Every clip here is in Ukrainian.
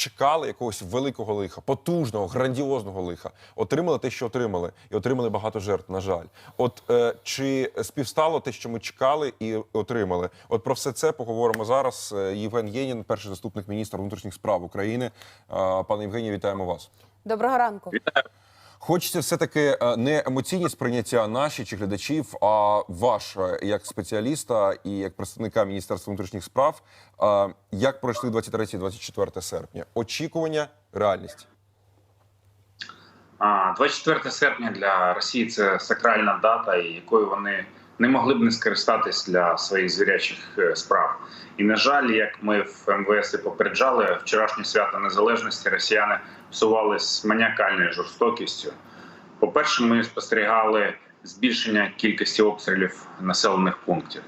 чекали якогось великого лиха, потужного, грандіозного лиха, отримали те, що отримали, і отримали багато жертв. На жаль, от е, чи співстало те, що ми чекали і отримали? От про все це поговоримо зараз. Е, Євген Єнін, перший заступник міністра внутрішніх справ України. Е, Пане Євгенію, вітаємо вас. Доброго ранку. Хочеться все таки не емоційні сприйняття наші чи глядачів, а ваш е, як спеціаліста і як представника Міністерства внутрішніх справ. е, Як пройшли 23-24 серпня? Очікування, реальність. А, 24 серпня для Росії це сакральна дата, якою вони не могли б не скористатись для своїх звірячих е, справ. І на жаль, як ми в МВС і попереджали, вчорашнє свято незалежності росіяни псували з маніакальною жорстокістю. По-перше, ми спостерігали збільшення кількості обстрілів населених пунктів.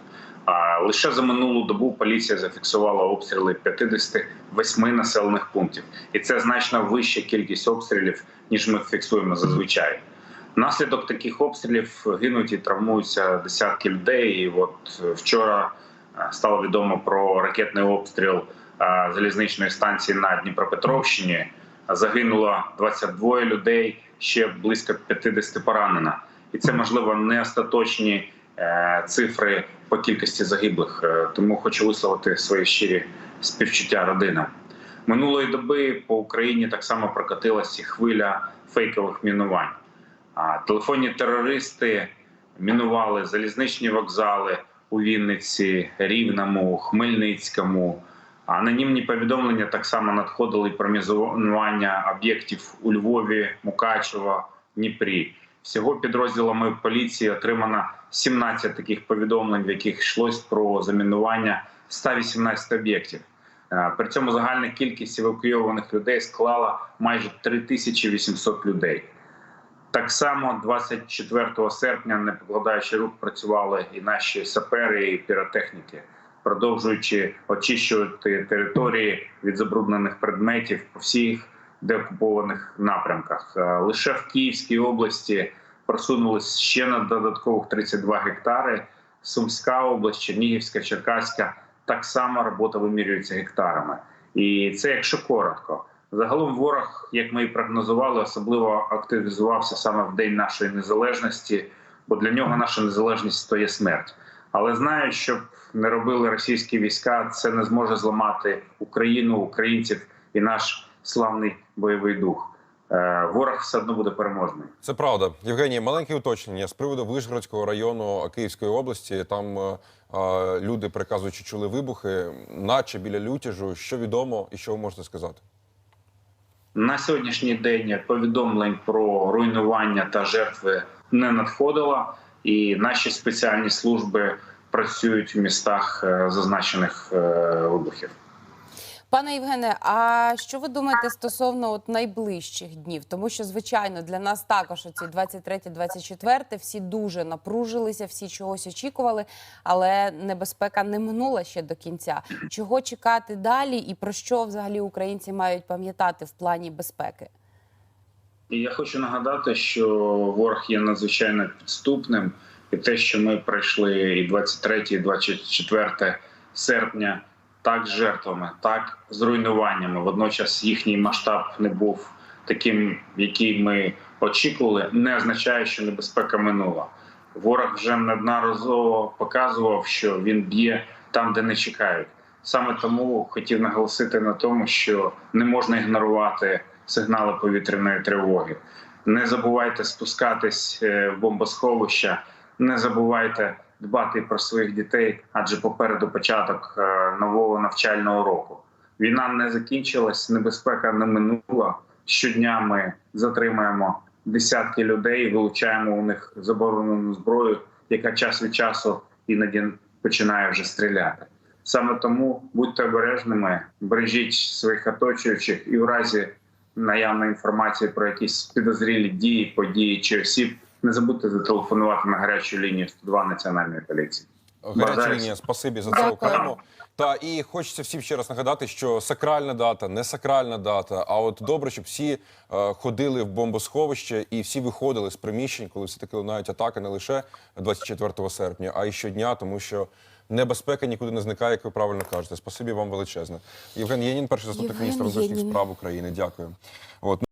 А лише за минулу добу поліція зафіксувала обстріли 58 населених пунктів, і це значно вища кількість обстрілів, ніж ми фіксуємо зазвичай. Внаслідок таких обстрілів гинуть і травмуються десятки людей. І от вчора е, стало відомо про ракетний обстріл е, залізничної станції на Дніпропетровщині. Загинуло 22 людей, ще близько 50 поранено. І це можливо не остаточні е, цифри по кількості загиблих. Е, Тому хочу висловити свої щирі співчуття родинам. Минулої доби по Україні так само прокатилася хвиля фейкових мінувань. Телефонні терористи мінували залізничні вокзали у Вінниці, Рівному, Хмельницькому. Анонімні повідомлення так само надходили про мінування об'єктів у Львові, Мукачево, Дніпрі. Всього підрозділами поліції отримано 17 таких повідомлень, в яких йшлось про замінування 118 об'єктів. Е, При цьому загальна кількість евакуйованих людей склала майже 3800 людей. Так само 24 серпня, не покладаючи рук, працювали і наші сапери, і піротехніки, продовжуючи очищувати території від забруднених предметів по всіх деокупованих напрямках. Е, Лише в Київській області просунулись ще на додаткових 32 гектари. Сумська область, Чернігівська, Черкаська так само робота вимірюється гектарами. І це якщо коротко. Загалом ворог, як ми і прогнозували, особливо активізувався саме в день нашої незалежності, бо для нього наша незалежність то є смерть. Але знаю, щоб не робили російські війська, це не зможе зламати Україну, українців і наш славний бойовий дух. Е, Ворог все одно буде переможний. Це правда, Євгенія. Маленьке уточнення з приводу Вишгородського району Київської області. Там е, е, люди приказують, чули вибухи, наче біля лютіжу. Що відомо і що ви можете сказати? На сьогоднішній день повідомлень про руйнування та жертви не надходило, і наші спеціальні служби працюють в містах е, зазначених е, вибухів. Пане Євгене, а що ви думаєте стосовно от найближчих днів? Тому що, звичайно, для нас також оці 23-24 всі дуже напружилися, всі чогось очікували, але небезпека не минула ще до кінця. Чого чекати далі, і про що взагалі українці мають пам'ятати в плані безпеки? Я хочу нагадати, що ворог є надзвичайно підступним, і те, що ми пройшли і 23, і 24 серпня, так жертвами, так з руйнуваннями. Водночас їхній масштаб не був таким, який ми очікували, не означає, що небезпека минула. Ворог вже неодноразово показував, що він б'є там, де не чекають. Саме тому хотів наголосити на тому, що не можна ігнорувати сигнали повітряної тривоги. Не забувайте спускатись е, в бомбосховища, не забувайте дбати про своїх дітей, адже попереду початок е, нового навчального року. Війна не закінчилась, небезпека не минула. Щодня ми затримаємо десятки людей, вилучаємо у них заборонену зброю, яка час від часу іноді починає вже стріляти. Саме тому будьте обережними, бережіть своїх оточуючих і в разі наявної інформації про якісь підозрілі дії, події чи осіб. Не забудьте зателефонувати на гарячу лінію 102 національної поліції. Гаряча лінія, спасибі за це окремо. Та і хочеться всім ще раз нагадати, що сакральна дата, не сакральна дата. А от добре, щоб всі е, ходили в бомбосховище і всі виходили з приміщень, коли все таки лунають атаки не лише 24 серпня, а й щодня, тому що небезпека нікуди не зникає, як ви правильно кажете. Спасибі вам величезне. Євген Єнін, перший заступник міністра внутрішніх справ України. Дякую. От